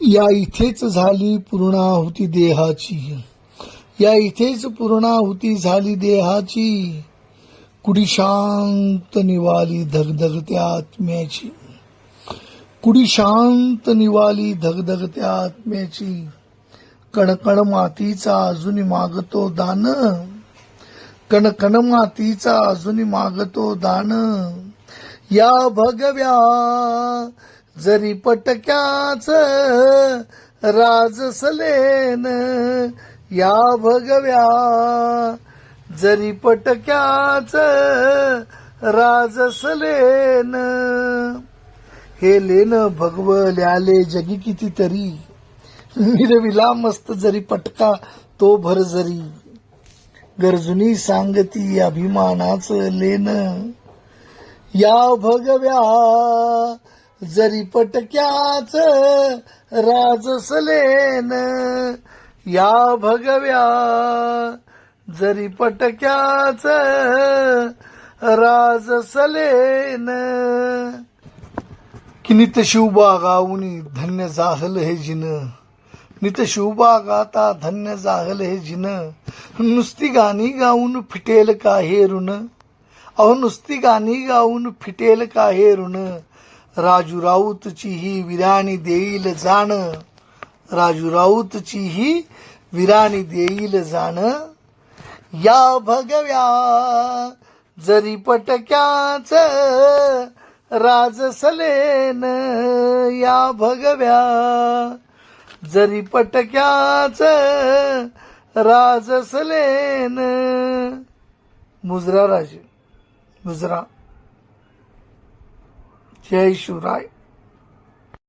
या इथेच झाली पूर्णाहुती देहाची. या इथेच पूर्णाहुती झाली देहाची. कुडी शांत निवाली धगधगत्या आत्म्याची. कुडी शांत निवाली धगधगत्या आत्म्याची. कणकण मातीचा अजून मागतो दान. कणकण मातीचा अजूनही मागतो दान. या भगव्या जरी पटक्याच राजसलेन या भगव्या जरी पटक्याच राजसलेन हे लेन भगवल्याले जगी कितीतरी मिरविला मस्त जरी पटका तो भर जरी. गरजुनी सांगती अभिमानाच लेन. या भगव्या जरी पटक्याच राजसलेन या भगव्या जरी पटक्याच राजसलेन. कि नित शिवबा उनी धन्य जाहल हे जिन. नित शिवबा गाता धन्य जाहल हे जिन. नुसती गाणी गाऊन फिटेल का हे ऋण अहो नुसती गाणी गाऊन फिटेल का हे ऋण राजू राऊतची ही विराणी देईल जाण. राजू राऊतची ही विराणी देईल जाण. या भगव्या जरी पटक्याच राजसलेन या भगव्या जरी पटक्याच राजसलेन मुजरा राजे मुजरा. జై శివరాయ్